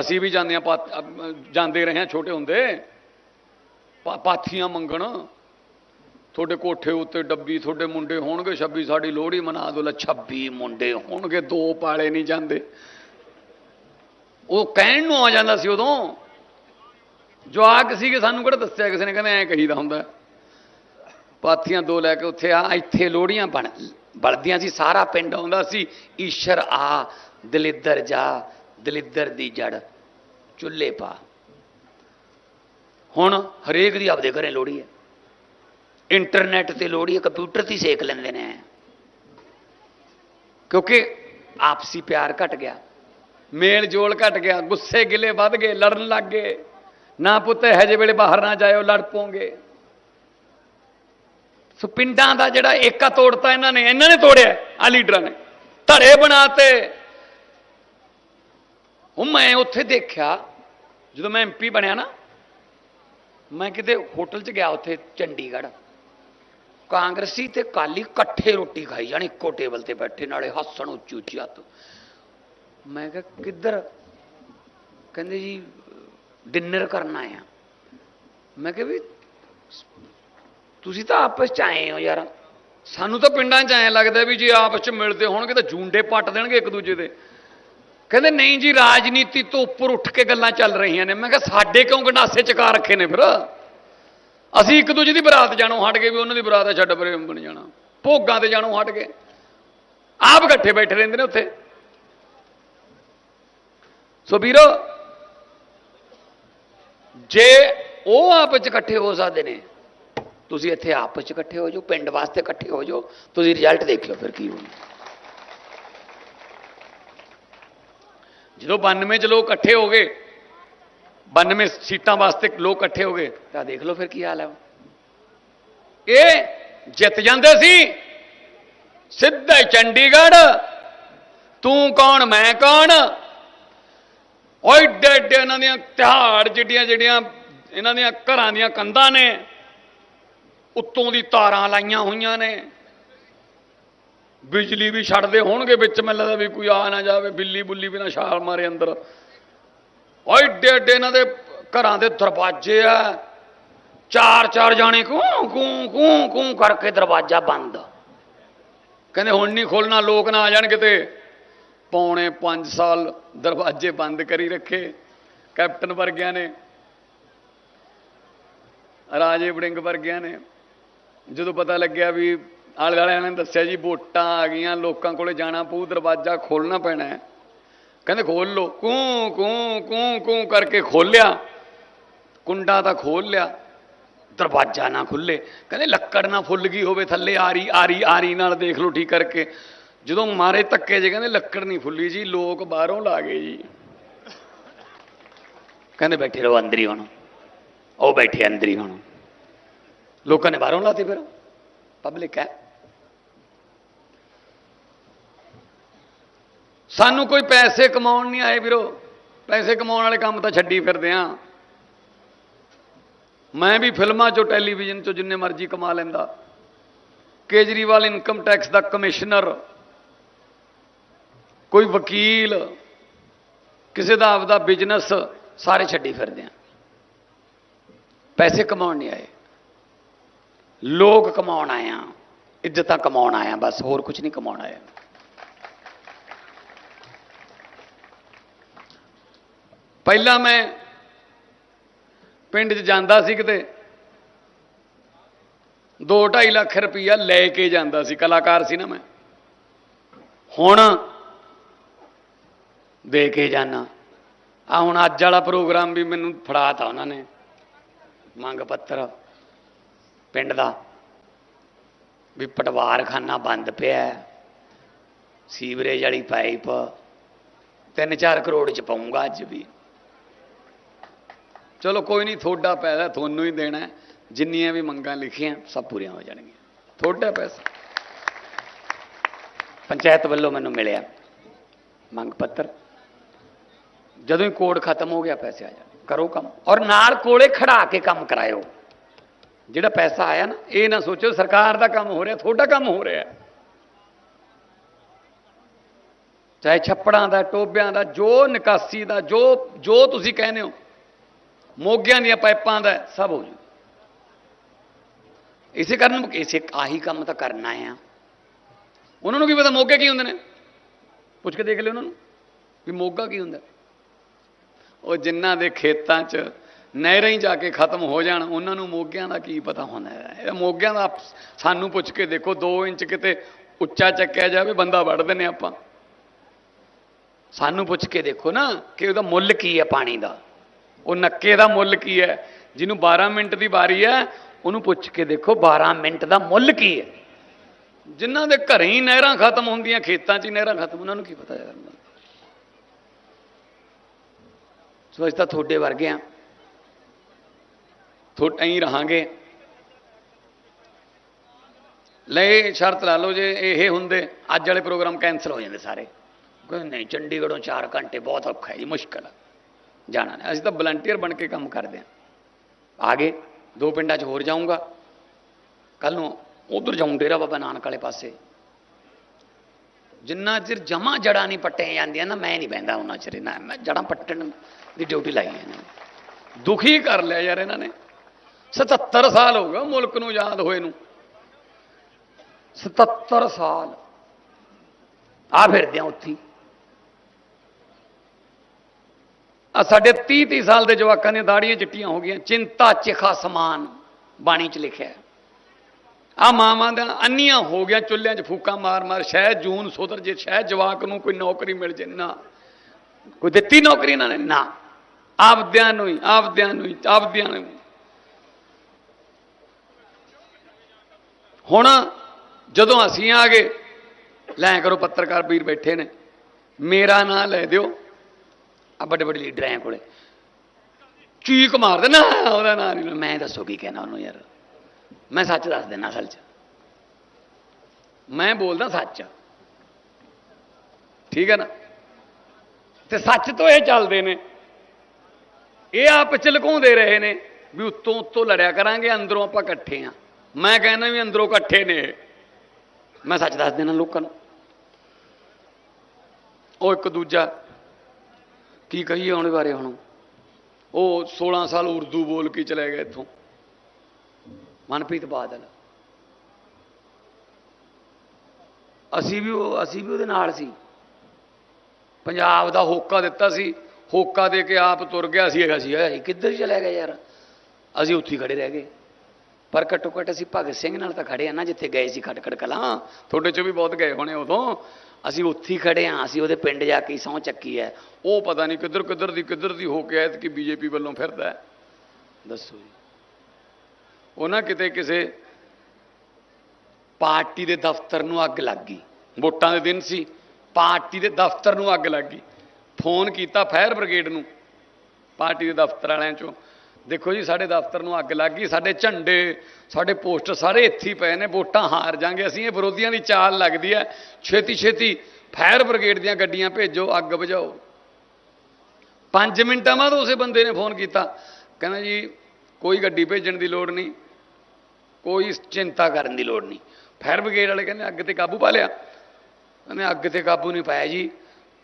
ਅਸੀਂ ਵੀ ਜਾਂਦੇ ਆ ਪਾਥ- ਜਾਂਦੇ ਰਹੇ ਹਾਂ ਛੋਟੇ ਹੁੰਦੇ। ਪਾ- ਪਾਥੀਆਂ ਮੰਗਣ। ਤੁਹਾਡੇ ਕੋਠੇ ਉੱਤੇ ਡੱਬੀ ਤੁਹਾਡੇ ਮੁੰਡੇ ਹੋਣਗੇ 26 ਸਾਡੀ ਲੋਹੜੀ ਮਨਾ ਦੋ ਲੈ 26 ਮੁੰਡੇ ਹੋਣਗੇ, ਦੋ ਪਾਲੇ ਨਹੀਂ ਜਾਂਦੇ। ਉਹ ਕਹਿਣ ਨੂੰ ਆ ਜਾਂਦਾ ਸੀ ਉਦੋਂ। ਜਵਾਕ ਸੀਗੇ, ਸਾਨੂੰ ਕਿਹੜਾ ਦੱਸਿਆ ਕਿਸੇ ਨੇ, ਕਹਿੰਦੇ ਐਂ ਕਹੀਦਾ ਹੁੰਦਾ। ਪਾਥੀਆਂ ਦੋ ਲੈ ਕੇ ਉੱਥੇ ਆ, ਇੱਥੇ ਲੋੜੀਆਂ ਬਣ, ਬਲਦੀਆਂ ਸੀ, ਸਾਰਾ ਪਿੰਡ ਆਉਂਦਾ ਸੀ। ਈਸ਼ਰ ਆ, ਦਲਿੱਦਰ ਜਾ, ਦਲਿੱਦਰ ਦੀ ਜੜ, ਚੁੱਲ੍ਹੇ ਪਾ। ਹੁਣ ਹਰੇਕ ਦੀ ਆਪਦੇ ਘਰੇ ਲੋੜੀ ਹੈ। ਇੰਟਰਨੈਟ ਤੇ ਲੋੜੀ ਕੰਪਿਊਟਰ ਤੇ ਹੀ ਸੇਕ ਲੈਂਦੇ ਨੇ। ਕਿਉਂਕਿ ਆਪਸੀ ਪਿਆਰ ਘਟ ਗਿਆ, ਮੇਲ ਜੋਲ ਘਟ ਗਿਆ, ਗੁੱਸੇ ਗਿਲੇ ਵੱਧ ਗਏ, ਲੜਨ ਲੱਗ ਗਏ। ਨਾ ਪੁੱਤ, ਇਹੋ ਜਿਹੇ ਵੇਲੇ ਬਾਹਰ ਨਾ ਜਾਇਓ, ਲੜ ਪੋਗੇ। ਸੋ ਪਿੰਡਾਂ ਦਾ ਜਿਹੜਾ ਏਕਾ ਤੋੜਤਾ ਇਹਨਾਂ ਨੇ ਇਹਨਾਂ ਨੇ ਤੋੜਿਆ ਆ ਲੀਡਰਾਂ ਨੇ। ਧੜੇ ਬਣਾਤੇ। ਉਹ ਮੈਂ ਉੱਥੇ ਦੇਖਿਆ, ਜਦੋਂ ਮੈਂ ਐਮਪੀ ਬਣਿਆ ਨਾ, ਮੈਂ ਕਿਤੇ ਹੋਟਲ 'ਚ ਗਿਆ ਉੱਥੇ, ਚੰਡੀਗੜ੍ਹ। ਕਾਂਗਰਸੀ ਤੇ ਕਾਲੀ ਇਕੱਠੇ ਰੋਟੀ ਖਾਈ ਜਾਣੀ, ਇੱਕੋ ਟੇਬਲ ਤੇ ਬੈਠੇ, ਨਾਲੇ ਹੱਸਣ ਉੱਚੀ ਉੱਚੀ ਹੱਥ। ਮੈਂ ਕਿਹਾ, ਕਿੱਧਰ? ਕਹਿੰਦੇ ਜੀ, ਡਿਨਰ ਕਰਨਾ ਆ। ਮੈਂ ਕਿਹਾ ਵੀ, ਤੁਸੀਂ ਤਾਂ ਆਪਸ ਚ ਆਏ ਹੋ ਯਾਰ। ਸਾਨੂੰ ਤਾਂ ਪਿੰਡਾਂ 'ਚ ਐਂ ਲੱਗਦਾ ਵੀ ਜੇ ਆਪਸ 'ਚ ਮਿਲਦੇ ਹੋਣਗੇ ਤਾਂ ਜੂੰਡੇ ਪੱਟ ਦੇਣਗੇ ਇੱਕ ਦੂਜੇ ਦੇ। ਕਹਿੰਦੇ, ਨਹੀਂ ਜੀ, ਰਾਜਨੀਤੀ ਤੋਂ ਉੱਪਰ ਉੱਠ ਕੇ ਗੱਲਾਂ ਚੱਲ ਰਹੀਆਂ ਨੇ। ਮੈਂ ਕਿਹਾ, ਸਾਡੇ ਕਿਉਂ ਗੰਡਾਸੇ ਚਕਾ ਰੱਖੇ ਨੇ ਫਿਰ? ਅਸੀਂ ਇੱਕ ਦੂਜੇ ਦੀ ਬਰਾਤ ਜਾਣੋਂ ਹਟ ਗਏ ਵੀ ਉਹਨਾਂ ਦੀ ਬਰਾਤ ਹੈ, ਛੱਡ ਪਰੇ ਬਣ ਜਾਣਾ। ਭੋਗਾਂ ਤੇ ਜਾਣੋਂ ਹਟ ਗਏ। ਆਪ ਇਕੱਠੇ ਬੈਠੇ ਰਹਿੰਦੇ ਨੇ ਉੱਥੇ। ਸੋ ਵੀਰੋ, ਜੇ ਉਹ ਆਪਸ ਚ ਇਕੱਠੇ ਹੋ ਸਕਦੇ ਨੇ, ਤੁਸੀਂ ਇੱਥੇ ਆਪਸ ਚ ਇਕੱਠੇ ਹੋ ਜਾਓ, ਪਿੰਡ ਵਾਸਤੇ ਇਕੱਠੇ ਹੋ ਜਾਓ, ਤੁਸੀਂ ਰਿਜ਼ਲਟ ਦੇਖ ਲਓ ਫਿਰ ਕੀ ਹੋਣਾ ਜਦੋਂ 92 ਚ ਲੋਕ ਇਕੱਠੇ ਹੋ ਗਏ 92 ਸੀਟਾਂ ਵਾਸਤੇ ਲੋਕ ਇਕੱਠੇ ਹੋ ਗਏ। ਤਾਂ ਦੇਖ ਲਓ ਫਿਰ ਕੀ ਹਾਲ ਹੈ ਇਹ ਜਿੱਤ ਜਾਂਦੇ ਸੀ। ਸਿੱਧਾ ਚੰਡੀਗੜ੍ਹ। ਤੂੰ ਕੌਣ ਮੈਂ ਕੌਣ? ਓਏ ਏਡੇ ਇਹਨਾਂ ਦੀਆਂ ਤਿਹਾੜ ਜਿਹੜੀਆਂ ਜਿਹੜੀਆਂ ਇਹਨਾਂ ਦੀਆਂ ਘਰਾਂ ਦੀਆਂ ਕੰਧਾਂ ਨੇ ਉੱਤੋਂ ਦੀ ਤਾਰਾਂ ਲਾਈਆਂ ਹੋਈਆਂ ਨੇ। ਬਿਜਲੀ ਵੀ ਛੱਡਦੇ ਹੋਣਗੇ ਵਿੱਚ ਮੈਨੂੰ ਲੱਗਦਾ ਵੀ ਕੋਈ ਆ ਨਾ ਜਾਵੇ ਬਿੱਲੀ ਬੁੱਲੀ ਵੀ ਨਾ ਛਾਲ ਮਾਰੇ ਅੰਦਰ। ਓਏ ਏਡੇ ਏਡੇ ਇਹਨਾਂ ਦੇ ਘਰਾਂ ਦੇ ਦਰਵਾਜ਼ੇ ਆ। ਚਾਰ ਚਾਰ ਜਾਣੇ ਕੂ ਕੂ ਕੂ ਕੂ ਕਰਕੇ ਦਰਵਾਜ਼ਾ ਬੰਦ। ਕਹਿੰਦੇ ਹੁਣ ਨਹੀਂ ਖੋਲਣਾ ਲੋਕ ਨਾ ਆ ਜਾਣ ਕਿਤੇ। ਪੌਣੇ 5 ਸਾਲ ਦਰਵਾਜ਼ੇ ਬੰਦ ਕਰੀ ਰੱਖੇ, ਕੈਪਟਨ ਵਰਗਿਆਂ ਨੇ, ਰਾਜੇ ਵੜਿੰਗ ਵਰਗਿਆਂ ਨੇ। ਜਦੋਂ ਪਤਾ ਲੱਗਿਆ ਵੀ ਆਲੇ ਵਾਲਿਆਂ ਨੇ ਦੱਸਿਆ ਜੀ ਵੋਟਾਂ ਆ ਗਈਆਂ, ਲੋਕਾਂ ਕੋਲੇ ਜਾਣਾ ਪਊ, ਦਰਵਾਜ਼ਾ ਖੋਲਣਾ ਪੈਣਾ ਹੈ। ਕਹਿੰਦੇ ਖੋਲ ਲੋ ਕੂੰ ਕੂੰ ਕੂੰ ਕੂੰ ਕਰਕੇ ਖੋਲਿਆ। ਕੁੰਡਾ ਤਾਂ ਖੋਲ ਲਿਆ। ਦਰਵਾਜ਼ਾ ਨਾ ਖੁੱਲੇ। ਕਹਿੰਦੇ ਲੱਕੜ ਨਾ ਫੁੱਲ ਗਈ ਹੋਵੇ ਥੱਲੇ, ਆਰੀ ਆਰੀ ਆਰੀ ਨਾਲ ਦੇਖ ਲਓ ਠੀਕ ਕਰਕੇ। ਜਦੋਂ ਮਾਰੇ ਧੱਕੇ ਜੇ ਕਹਿੰਦੇ ਲੱਕੜ ਨਹੀਂ ਫੁੱਲੀ ਜੀ, ਲੋਕ ਬਾਹਰੋਂ ਲਾ ਗਏ ਜੀ। ਕਹਿੰਦੇ ਬੈਠੇ ਰਹੋ, ਅੰਦਰ ਹੀ ਹੁਣ। ਉਹ ਬੈਠੇ ਅੰਦਰ ਹੀ ਹੁਣ। ਲੋਕਾਂ ਨੇ ਬਾਹਰੋਂ ਲਾਤੇ ਫਿਰ। ਪਬਲਿਕ ਹੈ। ਸਾਨੂੰ ਕੋਈ ਪੈਸੇ ਕਮਾਉਣ ਨਹੀਂ ਆਏ ਵੀਰੋ। ਪੈਸੇ ਕਮਾਉਣ ਵਾਲੇ ਕੰਮ ਤਾਂ ਛੱਡੀ ਫਿਰਦੇ ਆ। ਮੈਂ ਵੀ ਫਿਲਮਾਂ ਚੋਂ, ਟੈਲੀਵਿਜ਼ਨ ਚੋਂ ਜਿੰਨੇ ਮਰਜ਼ੀ ਕਮਾ ਲੈਂਦਾ। ਕੇਜਰੀਵਾਲ ਇਨਕਮ ਟੈਕਸ ਦਾ ਕਮਿਸ਼ਨਰ। ਕੋਈ ਵਕੀਲ। ਕਿਸੇ ਦਾ ਆਪਦਾ ਬਿਜ਼ਨਸ ਸਾਰੇ ਛੱਡੀ ਫਿਰਦੇ ਆ। ਪੈਸੇ ਕਮਾਉਣ ਨਹੀਂ ਆਏ। ਲੋਕ ਕਮਾਉਣ ਆਏ ਆ। ਇੱਜ਼ਤਾਂ ਕਮਾਉਣ ਆਇਆ ਬਸ ਹੋਰ ਕੁਝ ਨਹੀਂ ਕਮਾਉਣ ਆਇਆ ਪਹਿਲਾਂ ਮੈਂ ਪਿੰਡ 'ਚ ਜਾਂਦਾ ਸੀ ਕਿਤੇ 2.5 ਲੱਖ ਰੁਪਈਆ ਲੈ ਕੇ ਜਾਂਦਾ ਸੀ, ਕਲਾਕਾਰ ਸੀ ਨਾ ਮੈਂ। ਹੁਣ ਦੇ ਕੇ ਜਾਣਾ ਆ ਹੁਣ ਅੱਜ ਵਾਲਾ ਪ੍ਰੋਗਰਾਮ ਵੀ ਮੈਨੂੰ ਫੜਾਤਾ ਉਹਨਾਂ ਨੇ, ਮੰਗ ਪੱਤਰ ਪਿੰਡ ਦਾ, ਵੀ ਪਟਵਾਰਖਾਨਾ ਬੰਦ ਪਿਆ ਸੀਵਰੇਜ ਵਾਲੀ ਪਾਈਪ 3-4 ਕਰੋੜ ਚ ਪਾਉਂਗਾ ਅੱਜ ਵੀ। ਚਲੋ ਕੋਈ ਨਹੀਂ ਥੋੜਾ ਪੈਸਾ ਤੁਹਾਨੂੰ ਹੀ ਦੇਣਾ ਜਿੰਨੀਆਂ ਵੀ ਮੰਗਾਂ ਲਿਖੀਆਂ, ਸਭ ਪੂਰੀਆਂ ਹੋ ਜਾਣਗੀਆਂ। ਥੋੜਾ ਪੈਸਾ। ਪੰਚਾਇਤ ਵੱਲੋਂ ਮੈਨੂੰ ਮਿਲਿਆ ਮੰਗ ਪੱਤਰ। ਜਦੋਂ ਹੀ ਕੋਡ ਖਤਮ ਹੋ ਗਿਆ, ਪੈਸੇ ਆ ਜਾਣ ਕਰੋ ਕੰਮ। ਔਰ ਨਾਲ ਕੋਲੇ ਖੜਾ ਕੇ ਕੰਮ ਕਰਾਇਓ। ਜਿਹੜਾ ਪੈਸਾ ਆਇਆ ਨਾ, ਇਹ ਨਾ ਸੋਚੋ ਸਰਕਾਰ ਦਾ ਕੰਮ ਹੋ ਰਿਹਾ, ਤੁਹਾਡਾ ਕੰਮ ਹੋ ਰਿਹਾ। ਚਾਹੇ ਛੱਪੜਾਂ ਦਾ, ਟੋਬਿਆਂ ਦਾ, ਜੋ ਨਿਕਾਸੀ ਦਾ, ਜੋ ਜੋ ਤੁਸੀਂ ਕਹਿੰਦੇ ਹੋ ਮੋਗਿਆਂ ਦੀਆਂ ਪਾਈਪਾਂ ਦਾ ਸਭ ਹੋ ਜੂ। ਇਸੇ ਕਾਰਨ ਇਸੇ ਆਹੀ ਕੰਮ ਤਾਂ ਕਰਨਾ ਆ। ਉਹਨਾਂ ਨੂੰ ਕੀ ਪਤਾ ਮੋਗੇ ਕੀ ਹੁੰਦੇ ਨੇ? ਪੁੱਛ ਕੇ ਦੇਖ ਲਿਓ ਉਹਨਾਂ ਨੂੰ ਵੀ ਮੋਗਾ ਕੀ ਹੁੰਦਾ। ਉਹ ਜਿਨ੍ਹਾਂ ਦੇ ਖੇਤਾਂ 'ਚ ਨਹਿਰਾਂ ਹੀ ਜਾ ਕੇ ਖਤਮ ਹੋ ਜਾਣ, ਉਹਨਾਂ ਨੂੰ ਮੋਗਿਆਂ ਦਾ ਕੀ ਪਤਾ ਹੁੰਦਾ ਹੈ? ਇਹ ਮੋਗਿਆਂ ਦਾ ਸਾਨੂੰ ਪੁੱਛ ਕੇ ਦੇਖੋ 2 ਇੰਚ ਕਿਤੇ ਉੱਚਾ ਚੱਕਿਆ ਜਾਵੇ, ਬੰਦਾ ਵੜ ਦਿੰਨੇ ਆਪਾਂ। ਸਾਨੂੰ ਪੁੱਛ ਕੇ ਦੇਖੋ ਨਾ ਕਿ ਉਹਦਾ ਮੁੱਲ ਕੀ ਹੈ ਪਾਣੀ ਦਾ। ਉਹ ਨੱਕੇ ਦਾ ਮੁੱਲ ਕੀ ਹੈ? ਜਿਹਨੂੰ 12 ਮਿੰਟ ਦੀ ਵਾਰੀ ਹੈ, ਉਹਨੂੰ ਪੁੱਛ ਕੇ ਦੇਖੋ 12 ਮਿੰਟ ਦਾ ਮੁੱਲ ਕੀ ਹੈ। ਜਿਨ੍ਹਾਂ ਦੇ ਘਰੇ ਹੀ ਨਹਿਰਾਂ ਖਤਮ ਹੁੰਦੀਆਂ, ਖੇਤਾਂ 'ਚ ਹੀ ਨਹਿਰਾਂ ਖਤਮ, ਉਹਨਾਂ ਨੂੰ ਕੀ ਪਤਾ ਯਾਰ? ਸੋ ਅਸੀਂ ਤਾਂ ਤੁਹਾਡੇ ਵਰਗੇ ਆ। ਥੋੜਾ ਹੀ ਰਹਾਂਗੇ। ਲੈ, ਸ਼ਰਤ ਲਾ ਲਓ ਜੇ ਇਹ ਹੁੰਦੇ, ਅੱਜ ਵਾਲੇ ਪ੍ਰੋਗਰਾਮ ਕੈਨਸਲ ਹੋ ਜਾਂਦੇ ਸਾਰੇ। ਕਹਿੰਦੇ ਨਹੀਂ, ਚੰਡੀਗੜ੍ਹੋਂ 4 ਘੰਟੇ ਬਹੁਤ ਔਖਾ ਹੈ ਜੀ, ਮੁਸ਼ਕਲ ਹੈ ਜਾਣਾ ਨੇ ਅਸੀਂ ਤਾਂ ਵਲੰਟੀਅਰ ਬਣ ਕੇ ਕੰਮ ਕਰਦੇ ਹਾਂ। ਆ ਗਏ ਦੋ ਪਿੰਡਾਂ 'ਚ ਹੋਰ ਜਾਊਂਗਾ। ਕੱਲ ਨੂੰ ਉਧਰ ਜਾਊਂ ਡੇਰਾ ਬਾਬਾ ਨਾਨਕ ਵਾਲੇ ਪਾਸੇ। ਜਿੰਨਾ ਚਿਰ ਜਮਾ ਜੜਾਂ ਨਹੀਂ ਪੱਟੇ ਜਾਂਦੀਆਂ ਨਾ, ਮੈਂ ਨਹੀਂ ਬਹਿੰਦਾ ਉਹਨਾਂ ਚਿਰ ਇਹਨਾਂ ਮੈਂ ਜੜਾਂ ਪੱਟਣ ਦੀ ਡਿਊਟੀ ਲਾਈ ਹੈ ਇਹਨਾਂ ਨੇ। ਦੁਖੀ ਕਰ ਲਿਆ ਯਾਰ ਇਹਨਾਂ ਨੇ। 77 ਸਾਲ ਹੋ ਗਏ ਮੁਲਕ ਨੂੰ ਯਾਦ ਹੋਏ ਨੂੰ। 77 ਸਾਲ। ਆ ਫਿਰਦੇ ਆ ਉੱਥੇ ਹੀ। ਆ ਸਾਡੇ 30 30 ਸਾਲ ਦੇ ਜਵਾਕਾਂ ਦੀਆਂ ਦਾੜੀਆਂ ਚਿੱਟੀਆਂ ਹੋ ਗਈਆਂ। ਚਿੰਤਾ ਚਿਖਾ ਸਮਾਨ ਬਾਣੀ 'ਚ ਲਿਖਿਆ ਹੈ। ਆ ਮਾਵਾਂ ਦਾ ਅੰਨੀਆਂ ਹੋ ਗਿਆ ਚੁੱਲ੍ਹਿਆਂ 'ਚ ਫੂਕਾਂ ਮਾਰ ਮਾਰ ਸ਼ਾਇਦ ਜੂਨ ਸੁਧਰ ਜੇ ਸ਼ਾਇਦ ਜਵਾਕ ਨੂੰ ਕੋਈ ਨੌਕਰੀ ਮਿਲ ਜੇ, ਨਾ। ਕੋਈ ਦਿੱਤੀ ਨੌਕਰੀ ਇਹਨਾਂ ਨੇ? ਨਾ। ਆਪਦਿਆਂ ਨੂੰ ਹੀ, ਆਪਦਿਆਂ ਨੂੰ ਹੀ, ਆਪਦਿਆਂ ਨੂੰ ਹੁਣ ਜਦੋਂ ਅਸੀਂ ਆ ਗਏ, ਲੈ ਕਰੋ ਪੱਤਰਕਾਰ ਵੀਰ ਬੈਠੇ ਨੇ, ਮੇਰਾ ਨਾਂ ਲੈ ਦਿਓ। ਆ ਵੱਡੇ ਵੱਡੇ ਲੀਡਰ ਆਏ ਕੋਲੇ। ਚੀਕ ਮਾਰ ਦੇਣਾ ਉਹਦਾ ਨਾਂ ਨਹੀਂ, ਮੈਂ ਦੱਸੋ ਕੀ ਕਹਿਣਾ ਉਹਨੂੰ ਯਾਰ। ਮੈਂ ਸੱਚ ਦੱਸ ਦੇਣਾ ਅਸਲ 'ਚ। ਮੈਂ ਬੋਲਦਾ ਸੱਚ। ਠੀਕ ਹੈ ਨਾ? ਤੇ ਸੱਚ ਤੋਂ ਇਹ ਚੱਲਦੇ ਨੇ। ਇਹ ਆਪ ਚ ਲੁਕਾਉਂਦੇ ਰਹੇ ਨੇ ਵੀ ਉੱਤੋਂ ਉੱਤੋਂ ਲੜਿਆ ਕਰਾਂਗੇ, ਅੰਦਰੋਂ ਆਪਾਂ ਇਕੱਠੇ ਆ। ਮੈਂ ਕਹਿੰਦਾ ਵੀ ਅੰਦਰੋਂ ਇਕੱਠੇ ਨੇ ਮੈਂ ਸੱਚ ਦੱਸ ਦੇਣਾ ਲੋਕਾਂ ਨੂੰ। ਉਹ ਇੱਕ ਦੂਜਾ ਕੀ ਕਹੀਏ ਉਹਦੇ ਬਾਰੇ ਹੁਣ? ਉਹ 16 ਸਾਲ ਉਰਦੂ ਬੋਲ ਕੇ ਚਲੇ ਗਏ ਇੱਥੋਂ। ਮਨਪ੍ਰੀਤ ਬਾਦਲ। ਅਸੀਂ ਵੀ ਉਹ ਅਸੀਂ ਵੀ ਉਹਦੇ ਨਾਲ ਸੀ। ਪੰਜਾਬ ਦਾ ਹੋਕਾ ਦਿੱਤਾ ਸੀ। ਹੋਕਾ ਦੇ ਕੇ ਆਪ ਤੁਰ ਗਿਆ ਸੀ। ਹੈਗਾ ਸੀ ਅਸੀਂ ਕਿੱਧਰ ਚਲੇ ਗਏ ਯਾਰ? ਅਸੀਂ ਉੱਥੇ ਹੀ ਖੜੇ ਰਹਿ ਗਏ। ਪਰ ਘੱਟੋ ਘੱਟ ਅਸੀਂ ਭਗਤ ਸਿੰਘ ਨਾਲ ਤਾਂ ਖੜੇ ਆ ਨਾ, ਜਿੱਥੇ ਗਏ ਸੀ ਖਟਖੜ ਕਲਾਂ। ਤੁਹਾਡੇ 'ਚੋਂ ਵੀ ਬਹੁਤ ਗਏ ਹੋਣੇ ਉਦੋਂ। ਅਸੀਂ ਉੱਥੇ ਹੀ ਖੜੇ ਆ ਅਸੀਂ ਉਹਦੇ ਪਿੰਡ ਜਾ ਕੇ ਸਹੁੰ ਚੱਕੀ ਹੈ। ਉਹ ਪਤਾ ਨਹੀਂ ਕਿੱਧਰ ਕਿੱਧਰ ਦੀ ਕਿੱਧਰ ਦੀ ਹੋ ਕੇ ਆਇਤ ਕਿ ਬੀਜੇਪੀ ਵੱਲੋਂ ਫਿਰਦਾ ਹੈ। ਦੱਸੋ ਜੀ। ਉਹਨਾਂ ਕਿਤੇ ਕਿਸੇ ਪਾਰਟੀ ਦੇ ਦਫ਼ਤਰ ਨੂੰ ਅੱਗ ਲੱਗ ਗਈ। ਵੋਟਾਂ ਦੇ ਦਿਨ ਸੀ ਪਾਰਟੀ ਦੇ ਦਫ਼ਤਰ ਨੂੰ ਅੱਗ ਲੱਗ ਗਈ। ਫੋਨ ਕੀਤਾ ਫਾਇਰ ਬ੍ਰਿਗੇਡ ਨੂੰ ਪਾਰਟੀ ਦੇ ਦਫ਼ਤਰ ਵਾਲਿਆਂ ਚੋਂ। ਦੇਖੋ ਜੀ, ਸਾਡੇ ਦਫ਼ਤਰ ਨੂੰ ਅੱਗ ਲੱਗ ਗਈ, ਸਾਡੇ ਝੰਡੇ, ਸਾਡੇ ਪੋਸਟਰ ਸਾਰੇ ਇੱਥੇ ਹੀ ਪਏ ਨੇ, ਵੋਟਾਂ ਹਾਰ ਜਾਾਂਗੇ, ਅਸੀਂ ਇਹ ਵਿਰੋਧੀਆਂ ਦੀ ਚਾਲ ਲੱਗਦੀ ਹੈ। ਛੇਤੀ ਛੇਤੀ ਫਾਇਰ ਬ੍ਰਿਗੇਡ ਦੀਆਂ ਗੱਡੀਆਂ ਭੇਜੋ, ਅੱਗ ਬੁਝਾਓ। 5 ਮਿੰਟਾਂ ਬਾਅਦ ਉਸੇ ਬੰਦੇ ਨੇ ਫੋਨ ਕੀਤਾ। ਕਹਿੰਦਾ ਜੀ, ਕੋਈ ਗੱਡੀ ਭੇਜਣ ਦੀ ਲੋੜ ਨਹੀਂ, ਕੋਈ ਚਿੰਤਾ ਕਰਨ ਦੀ ਲੋੜ ਨਹੀਂ। ਫਾਇਰ ਬ੍ਰਿਗੇਡ ਵਾਲੇ ਕਹਿੰਦੇ, ਅੱਗ ਤੇ ਕਾਬੂ ਪਾ ਲਿਆ। ਕਹਿੰਦੇ, ਅੱਗ ਤੇ ਕਾਬੂ ਨਹੀਂ ਪਾਇਆ ਜੀ।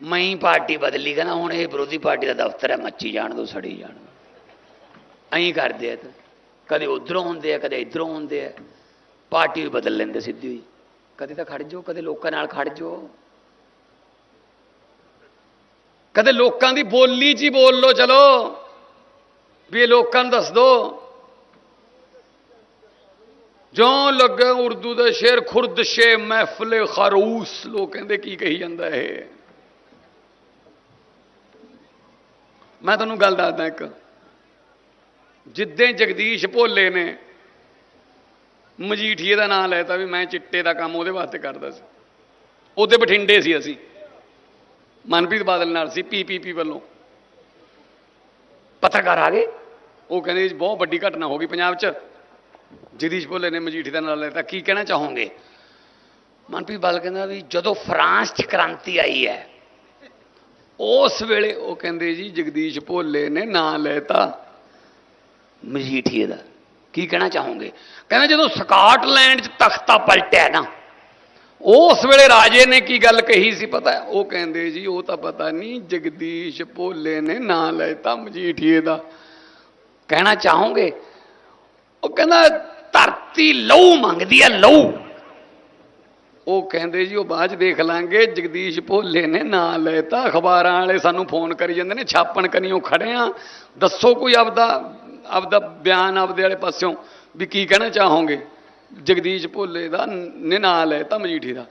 ਮੈਂ ਪਾਰਟੀ ਬਦਲੀ, ਕਹਿੰਦਾ, ਹੁਣ ਇਹ ਵਿਰੋਧੀ ਪਾਰਟੀ ਦਾ ਦਫ਼ਤਰ ਹੈ, ਮੱਚੀ ਜਾਣ ਦੋ ਸੜੀ ਜਾਣ ਦਿਓ। ਐਂ ਕਰਦੇ ਆ ਕਦੇ ਉਧਰੋਂ ਹੁੰਦੇ ਆ, ਕਦੇ ਇਧਰੋਂ ਹੁੰਦੇ ਆ। ਪਾਰਟੀ ਵੀ ਬਦਲ ਲੈਂਦੇ ਸਿੱਧੀ। ਹੋਈ ਕਦੇ ਤਾਂ ਖੜ ਜਾਓ, ਕਦੇ ਲੋਕਾਂ ਨਾਲ ਖੜ ਜਾਓ। ਕਦੇ ਲੋਕਾਂ ਦੀ ਬੋਲੀ 'ਚ ਹੀ ਬੋਲ ਲੋ ਚਲੋ। ਵੀ ਇਹ ਲੋਕਾਂ ਨੂੰ ਦੱਸ ਦੋ। ਜੋ ਲੱਗੇ ਉਰਦੂ ਦੇ ਸ਼ੇਰ, ਖੁਰਦ ਸ਼ੇ ਮਹਿਫਲੇ ਖਰੂਸ। ਲੋਕ ਕਹਿੰਦੇ ਕੀ ਕਹੀ ਜਾਂਦਾ ਇਹ। ਮੈਂ ਤੁਹਾਨੂੰ ਗੱਲ ਦੱਸਦਾ ਇੱਕ। ਜਿੱਦਾਂ ਜਗਦੀਸ਼ ਭੋਲੇ ਨੇ ਮਜੀਠੀਏ ਦਾ ਨਾਮ ਲੈਤਾ ਵੀ ਮੈਂ ਚਿੱਟੇ ਦਾ ਕੰਮ ਉਹਦੇ ਵਾਸਤੇ ਕਰਦਾ ਸੀ। ਉਹਦੇ ਬਠਿੰਡੇ ਸੀ ਅਸੀਂ। ਮਨਪ੍ਰੀਤ ਬਾਦਲ ਨਾਲ ਸੀ ਪੀਪੀਪੀ ਵੱਲੋਂ। ਪੱਤਰਕਾਰ ਆ ਗਏ। ਉਹ ਕਹਿੰਦੇ ਜੀ, ਬਹੁਤ ਵੱਡੀ ਘਟਨਾ ਹੋ ਗਈ ਪੰਜਾਬ 'ਚ। ਜਗਦੀਸ਼ ਭੋਲੇ ਨੇ ਮਜੀਠੀ ਦਾ ਨਾਮ ਲੈਤਾ। ਕੀ ਕਹਿਣਾ ਚਾਹੋਗੇ? ਮਨਪ੍ਰੀਤ ਬਾਦਲ ਕਹਿੰਦਾ ਵੀ ਜਦੋਂ ਫਰਾਂਸ 'ਚ ਕ੍ਰਾਂਤੀ ਆਈ ਹੈ, ਉਸ ਵੇਲੇ ਉਹ ਕਹਿੰਦੇ ਜੀ, ਜਗਦੀਸ਼ ਭੋਲੇ ਨੇ ਨਾਂ ਲੈਤਾ। ਮਜੀਠੀਏ ਦਾ। ਕੀ ਕਹਿਣਾ ਚਾਹੋਗੇ? ਕਹਿੰਦਾ ਜਦੋਂ ਸਕਾਟਲੈਂਡ 'ਚ ਤਖਤਾ ਪਲਟਿਆ ਨਾ, ਉਸ ਵੇਲੇ ਰਾਜੇ ਨੇ ਕੀ ਗੱਲ ਕਹੀ ਸੀ ਪਤਾ? ਉਹ ਕਹਿੰਦੇ ਜੀ, ਉਹ ਤਾਂ ਪਤਾ ਨਹੀਂ, ਜਗਦੀਸ਼ ਭੋਲੇ ਨੇ ਨਾਂ ਲੈਤਾ ਮਜੀਠੀਏ ਦਾ। ਕਹਿਣਾ ਚਾਹੋਗੇ? ਉਹ ਕਹਿੰਦਾ, ਧਰਤੀ ਲਹੂ ਮੰਗਦੀ ਹੈ ਲਹੂ। ਉਹ ਕਹਿੰਦੇ ਜੀ, ਉਹ ਬਾਅਦ 'ਚ ਦੇਖ ਲਾਂਗੇ, ਜਗਦੀਸ਼ ਭੋਲੇ ਨੇ ਨਾਂ ਲਏ ਤਾਂ ਅਖਬਾਰਾਂ ਵਾਲੇ ਸਾਨੂੰ ਫੋਨ ਕਰੀ ਜਾਂਦੇ ਨੇ, ਛਾਪਣ ਕਨੀਓ ਖੜੇ ਆ। ਦੱਸੋ ਕੋਈ ਆਪਦਾ ਆਪਦਾ ਬਿਆਨ ਆਪਦੇ ਵਾਲੇ ਪਾਸਿਓਂ ਵੀ ਕੀ ਕਹਿਣਾ ਚਾਹੋਗੇ? ਜਗਦੀਸ਼ ਭੋਲੇ ਦਾ ਨੇ ਨਾਂ ਲਏ ਤਾਂ ਮਜੀਠੀ ਦਾ।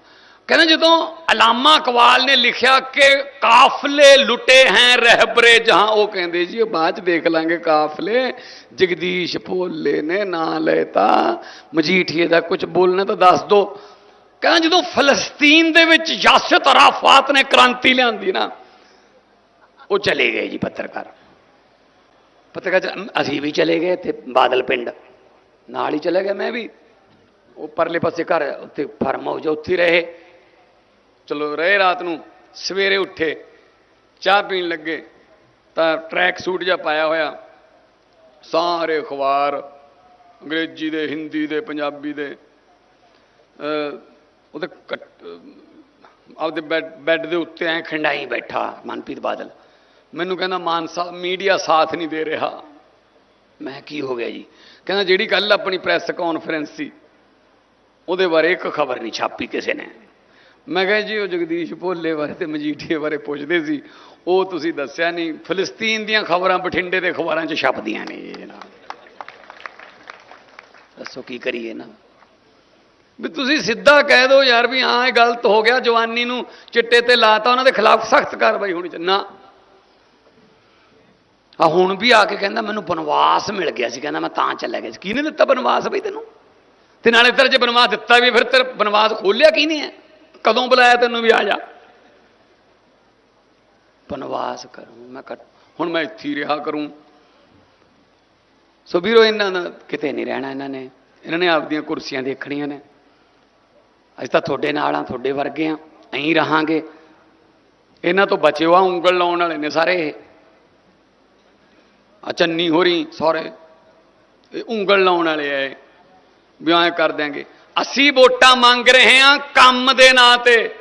ਕਹਿੰਦੇ ਜਦੋਂ ਅਲਾਮਾ ਇਕਬਾਲ ਨੇ ਲਿਖਿਆ ਕਿ ਕਾਫਲੇ ਲੁੱਟੇ ਹੈ ਰਹਿਬਰੇ, ਜਹਾਂ ਉਹ ਕਹਿੰਦੇ ਜੀ, ਉਹ ਬਾਅਦ ਚ ਦੇਖ ਲਾਂਗੇ ਕਾਫਲੇ, ਜਗਦੀਸ਼ ਭੋਲੇ ਨੇ ਨਾਂ ਲਏ ਤਾਂ ਮਜੀਠੀਏ ਦਾ ਕੁਝ ਬੋਲਣਾ ਤਾਂ ਦੱਸ ਦੋ। ਕਹਿੰਦਾ ਜਦੋਂ ਫਲਸਤੀਨ ਦੇ ਵਿੱਚ ਯਾਸਰ ਅਰਾਫਾਤ ਨੇ ਕ੍ਰਾਂਤੀ ਲਿਆਂਦੀ ਨਾ, ਉਹ ਚਲੇ ਗਏ ਜੀ ਪੱਤਰਕਾਰ। ਪੱਤਰਕਾਰ ਚ- ਅਸੀਂ ਵੀ ਚਲੇ ਗਏ ਤੇ ਬਾਦਲ ਪਿੰਡ। ਨਾਲ ਹੀ ਚਲੇ ਗਏ ਮੈਂ ਵੀ। ਉਹ ਪਰਲੇ ਪਾਸੇ ਘਰ ਉੱਥੇ ਫਾਰਮ ਹਾਊਸ ਆ, ਉੱਥੇ ਰਹੇ। ਚਲੋ ਰਹੇ ਰਾਤ ਨੂੰ ਸਵੇਰੇ ਉੱਠੇ ਚਾਹ ਪੀਣ ਲੱਗੇ। ਤਾਂ ਟਰੈਕ ਸੂਟ ਜਿਹਾ ਪਾਇਆ ਹੋਇਆ। ਸਾਰੇ ਅਖਬਾਰ ਅੰਗਰੇਜ਼ੀ ਦੇ ਹਿੰਦੀ ਦੇ ਪੰਜਾਬੀ ਦੇ। ਉਹਦੇ ਕੱਟ- ਆਪਦੇ ਬੈੱਡ ਬੈੱਡ ਦੇ ਉੱਤੇ ਐ ਖੰਡਾਈ ਬੈਠਾ ਮਨਪ੍ਰੀਤ ਬਾਦਲ। ਮੈਨੂੰ ਕਹਿੰਦਾ ਮਾਨ ਸਾਹਿਬ ਮੀਡੀਆ ਸਾਥ ਨਹੀਂ ਦੇ ਰਿਹਾ। ਮੈਂ ਕੀ ਹੋ ਗਿਆ ਜੀ? ਕਹਿੰਦਾ, ਜਿਹੜੀ ਕੱਲ ਆਪਣੀ ਪ੍ਰੈਸ ਕਾਨਫਰੰਸ ਸੀ, ਉਹਦੇ ਬਾਰੇ ਇੱਕ ਖਬਰ ਨਹੀਂ ਛਾਪੀ ਕਿਸੇ ਨੇ। ਮੈਂ ਕਿਹਾ ਜੀ, ਉਹ ਜਗਦੀਸ਼ ਭੋਲੇ ਬਾਰੇ ਤੇ ਮਜੀਠੀਏ ਬਾਰੇ ਪੁੱਛਦੇ ਸੀ। ਉਹ ਤੁਸੀਂ ਦੱਸਿਆ ਨਹੀਂ, ਫਿਲਸਤੀਨ ਦੀਆਂ ਖਬਰਾਂ ਬਠਿੰਡੇ ਦੇ ਅਖਬਾਰਾਂ 'ਚ ਛਪਦੀਆਂ ਨੇ ਜੀ ਜਨਾਬ ਦੱਸੋ, ਕੀ ਕਰੀਏ ਨਾ? ਵੀ ਤੁਸੀਂ ਸਿੱਧਾ ਕਹਿ ਦਿਓ ਯਾਰ ਵੀ ਹਾਂ, ਇਹ ਗਲਤ ਹੋ ਗਿਆ, ਜਵਾਨੀ ਨੂੰ ਚਿੱਟੇ ਤੇ ਲਾਤਾ, ਉਹਨਾਂ ਦੇ ਖਿਲਾਫ ਸਖਤ ਕਾਰਵਾਈ ਹੋਣੀ ਚਾਹੀਦੀ। ਨਾ। ਆ ਹੁਣ ਵੀ ਆ ਕੇ ਕਹਿੰਦਾ ਮੈਨੂੰ ਬਨਵਾਸ ਮਿਲ ਗਿਆ ਸੀ, ਕਹਿੰਦਾ ਮੈਂ ਤਾਂ ਚੱਲਿਆ ਗਿਆ ਸੀ। ਕਿਹਨੇ ਦਿੱਤਾ ਬਨਵਾਸ ਬਈ ਤੈਨੂੰ? ਤੇ ਨਾਲੇ ਤੇਰੇ ਜੇ ਬਨਵਾਸ ਦਿੱਤਾ ਵੀ ਫਿਰ ਤੇਰੇ ਬਨਵਾਸ ਖੋਲਿਆ ਕੀ ਨਹੀਂ ਹੈ ਕਦੋਂ ਬੁਲਾਇਆ ਤੈਨੂੰ ਵੀ ਆ ਜਾ। ਬਨਵਾਸ ਕਰੂੰ, ਮੈਂ ਕੱਟ ਹੁਣ ਮੈਂ ਇੱਥੇ ਹੀ ਰਿਹਾ ਕਰੂੰ। ਸੋ ਵੀਰੋ, ਇਹਨਾਂ ਦਾ ਕਿਤੇ ਨਹੀਂ ਰਹਿਣਾ ਇਹਨਾਂ ਨੇ। ਇਹਨਾਂ ਨੇ ਆਪਦੀਆਂ ਕੁਰਸੀਆਂ ਦੇਖਣੀਆਂ ਨੇ। ਅਸੀਂ ਤਾਂ ਤੁਹਾਡੇ ਨਾਲ ਆ ਤੁਹਾਡੇ ਵਰਗੇ ਆ ਐਂ ਰਹਾਂਗੇ। ਇਹਨਾਂ ਤੋਂ ਬਚਿਓ ਆ ਉਂਗਲ ਲਾਉਣ ਵਾਲੇ ਨੇ ਸਾਰੇ। ਇਹ ਆ ਚੰਨੀ ਹੋਰੀ ਸਾਰੇ। ਇਹ ਉਂਗਲ ਲਾਉਣ ਵਾਲੇ ਆ ਇਹ। ਵੀ ਐਂ ਕਰ ਦਿਆਂਗੇ। ਅਸੀਂ ਵੋਟਾਂ ਮੰਗ ਰਹੇ ਹਾਂ ਕੰਮ ਦੇ ਨਾਂ ਤੇ।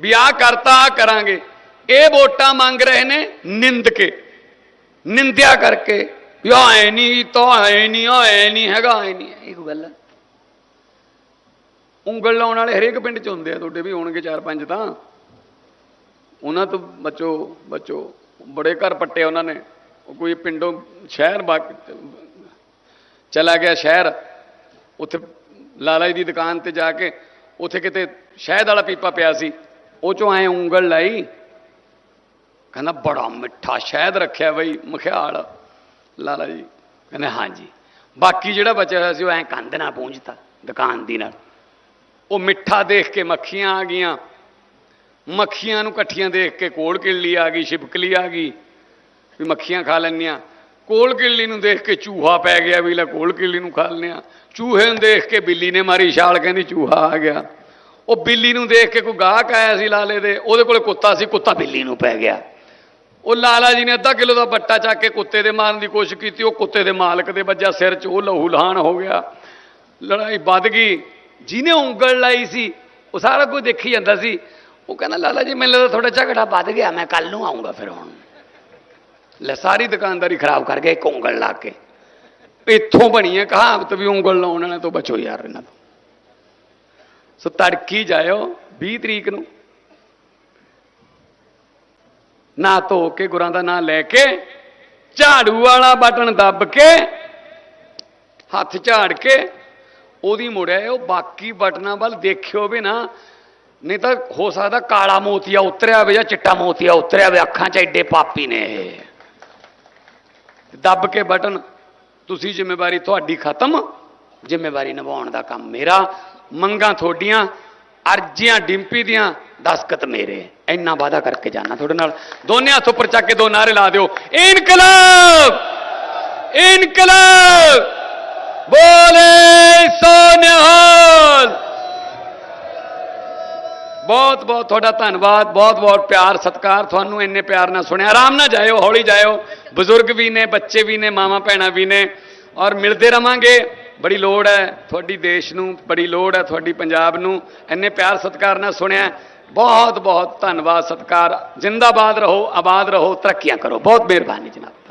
ਵੀ ਆਹ ਕਰਤਾ, ਆਹ ਕਰਾਂਗੇ। ਇਹ ਵੋਟਾਂ ਮੰਗ ਰਹੇ ਨੇ ਨਿੰਦ ਕੇ। ਨਿੰਦਿਆ ਕਰਕੇ। ਵੀ ਆਹ ਐ ਨਹੀਂ ਤਾਂ ਐ ਨਹੀਂ ਆਹ ਐ ਨਹੀਂ ਹੈਗਾ, ਐ ਨਹੀਂ ਇਹ ਗੱਲ ਉਂਗਲ ਲਾਉਣ ਵਾਲੇ ਹਰੇਕ ਪਿੰਡ ਚ ਹੁੰਦੇ ਆ ਤੁਹਾਡੇ ਵੀ, ਹੋਣਗੇ ਚਾਰ ਪੰਜ ਤਾਂ। ਉਹਨਾਂ ਤੋਂ ਬਚੋ ਬਚੋ। ਬੜੇ ਘਰ ਪੱਟੇ ਉਹਨਾਂ ਨੇ। ਉਹ ਕੋਈ ਪਿੰਡੋਂ ਸ਼ਹਿਰ ਬਾਕ ਚਲਾ ਗਿਆ ਸ਼ਹਿਰ, ਉੱਥੇ ਲਾਲਾ ਜੀ ਦੀ ਦੁਕਾਨ ਤੇ ਜਾ ਕੇ ਉੱਥੇ ਕਿਤੇ ਸ਼ਹਿਦ ਵਾਲਾ ਪੀਪਾ ਪਿਆ ਸੀ, ਉਹ ਚੋਂ ਐ ਉਂਗਲ ਲਾਈ, ਕਹਿੰਦਾ ਬੜਾ ਮਿੱਠਾ ਸ਼ਹਿਦ ਰੱਖਿਆ ਬਈ, ਮਖਿਆਲ, ਲਾਲਾ ਜੀ, ਕਹਿੰਦੇ ਹਾਂਜੀ। ਬਾਕੀ ਜਿਹੜਾ ਬਚਿਆ ਹੋਇਆ ਸੀ ਉਹ ਐ ਕੰਧ ਨਾਲ ਪੂੰਝਤਾ ਦੁਕਾਨ ਦੀ ਨਾਲ। ਉਹ ਮਿੱਠਾ ਦੇਖ ਕੇ ਮੱਖੀਆਂ ਆ ਗਈਆਂ। ਮੱਖੀਆਂ ਨੂੰ ਇਕੱਠੀਆਂ ਦੇਖ ਕੇ ਕੋਲ ਕਿੱਲੀ ਆ ਗਈ, ਛਿਪਕਲੀ ਆ ਗਈ। ਵੀ ਮੱਖੀਆਂ ਖਾ ਲੈਂਦੀਆਂ ਕੋਲ ਕਿੱਲੀ ਨੂੰ ਦੇਖ ਕੇ ਚੂਹਾ ਪੈ ਗਿਆ ਵੀ ਲੈ ਕੋਲ ਕਿੱਲੀ ਨੂੰ ਖਾ ਲੈਂਦੇ ਹਾਂ। ਚੂਹੇ ਨੂੰ ਦੇਖ ਕੇ ਬਿੱਲੀ ਨੇ ਮਾਰੀ ਛਾਲ, ਕਹਿੰਦੀ ਚੂਹਾ ਆ ਗਿਆ। ਉਹ ਬਿੱਲੀ ਨੂੰ ਦੇਖ ਕੇ ਕੋਈ ਗਾਹਕ ਆਇਆ ਸੀ ਲਾਲੇ ਦੇ, ਉਹਦੇ ਕੋਲੇ ਕੁੱਤਾ ਸੀ, ਕੁੱਤਾ ਬਿੱਲੀ ਨੂੰ ਪੈ ਗਿਆ। ਉਹ ਲਾਲਾ ਜੀ ਨੇ ਅੱਧਾ ਕਿਲੋ ਦਾ ਬੱਟਾ ਚੱਕ ਕੇ ਕੁੱਤੇ ਦੇ ਮਾਰਨ ਦੀ ਕੋਸ਼ਿਸ਼ ਕੀਤੀ, ਉਹ ਕੁੱਤੇ ਦੇ ਮਾਲਕ ਦੇ ਵੱਜਾ ਸਿਰ 'ਚ, ਉਹ ਲਹੂ ਲਹਾਨ ਹੋ ਗਿਆ। ਲੜਾਈ ਵੱਧ ਗਈ। ਜਿਹਨੇ ਉਂਗਲ ਲਾਈ ਸੀ, ਉਹ ਸਾਰਾ ਕੁਝ ਦੇਖੀ ਜਾਂਦਾ ਸੀ। ਉਹ ਕਹਿੰਦਾ, ਲਾਲਾ ਜੀ, ਮੈਨੂੰ ਲੱਗਦਾ ਥੋੜਾ ਝਗੜਾ ਵੱਧ ਗਿਆ, ਮੈਂ ਕੱਲ ਨੂੰ ਆਉਂਗਾ ਫਿਰ ਹੁਣ। ਲੈ ਸਾਰੀ ਦੁਕਾਨਦਾਰੀ ਖਰਾਬ ਕਰ ਗਿਆ ਇੱਕ ਉਂਗਲ ਲਾ ਕੇ। ਇੱਥੋਂ ਬਣੀ ਹੈ ਕਹਾਵਤ ਵੀ ਉਂਗਲ ਲਾਉਣ ਵਾਲਿਆਂ ਤੋਂ ਬਚੋ ਯਾਰ ਇਹਨਾਂ ਤੋਂ। ਸੋ ਤੜਕੀ ਜਾਇਓ 20 ਤਰੀਕ ਨੂੰ। ਨਾ ਧੋ ਕੇ, ਗੁਰਾਂ ਦਾ ਨਾਂ ਲੈ ਕੇ, ਝਾੜੂ ਵਾਲਾ ਬਟਨ ਦੱਬ ਕੇ, ਹੱਥ ਝਾੜ ਕੇ, ਉਹਦੀ ਮੁੜਿਆ ਉਹ ਬਾਕੀ ਬਟਨਾਂ ਵੱਲ ਦੇਖਿਓ ਵੀ ਨਾ, ਨਹੀਂ ਤਾਂ ਹੋ ਸਕਦਾ ਕਾਲਾ ਮੋਤੀਆ ਉਤਰਿਆ ਹੋਵੇ ਜਾਂ ਚਿੱਟਾ ਮੋਤੀਆ ਉਤਰਿਆ ਹੋਵੇ ਅੱਖਾਂ 'ਚ ਐਡੇ ਪਾਪੀ ਨੇ ਇਹ। ਦੱਬ ਕੇ ਬਟਨ, ਤੁਸੀਂ ਜ਼ਿੰਮੇਵਾਰੀ ਤੁਹਾਡੀ ਖਤਮ, ਜ਼ਿੰਮੇਵਾਰੀ ਨਿਭਾਉਣ ਦਾ ਕੰਮ ਮੇਰਾ, ਮੰਗਾਂ ਤੁਹਾਡੀਆਂ, ਅਰਜ਼ੀਆਂ ਡਿੰਪੀ ਦੀਆਂ ਦਸਕਤ ਮੇਰੇ। ਇੰਨਾ ਵਾਦਾ ਕਰਕੇ ਜਾਣਾ ਤੁਹਾਡੇ ਨਾਲ। ਦੋਨੇ ਹੱਥ ਉੱਪਰ ਚੱਕ ਕੇ ਦੋ ਨਾਰੇ ਲਾ ਦਿਓ। ਇਨਕਲਾਬ! ਇਨਕਲਾਬ! ਬੋਲੇ ਸੋਨਿਹਾਲ ਬਹੁਤ ਬਹੁਤ ਤੁਹਾਡਾ ਧੰਨਵਾਦ, ਬਹੁਤ ਬਹੁਤ ਪਿਆਰ, ਸਤਿਕਾਰ, ਤੁਹਾਨੂੰ ਇੰਨੇ ਪਿਆਰ ਨਾਲ ਸੁਣਿਆ। ਆਰਾਮ ਨਾਲ ਜਾਇਓ, ਹੌਲੀ ਜਾਇਓ। ਬਜ਼ੁਰਗ ਵੀ ਨੇ, ਬੱਚੇ ਵੀ ਨੇ, ਮਾਵਾਂ ਭੈਣਾਂ ਵੀ ਨੇ ਔਰ ਮਿਲਦੇ ਰਵਾਂਗੇ। ਬੜੀ ਲੋੜ ਹੈ ਤੁਹਾਡੀ ਦੇਸ਼ ਨੂੰ, ਬੜੀ ਲੋੜ ਹੈ ਤੁਹਾਡੀ ਪੰਜਾਬ ਨੂੰ। ਇੰਨੇ ਪਿਆਰ, ਸਤਿਕਾਰ ਨਾਲ ਸੁਣਿਆ। ਬਹੁਤ ਬਹੁਤ ਧੰਨਵਾਦ, ਸਤਿਕਾਰ। ਜਿੰਦਾਬਾਦ ਰਹੋ, ਆਬਾਦ ਰਹੋ, ਤਰੱਕੀਆਂ ਕਰੋ। ਬਹੁਤ ਮਿਹਰਬਾਨੀ ਜਨਾਬ।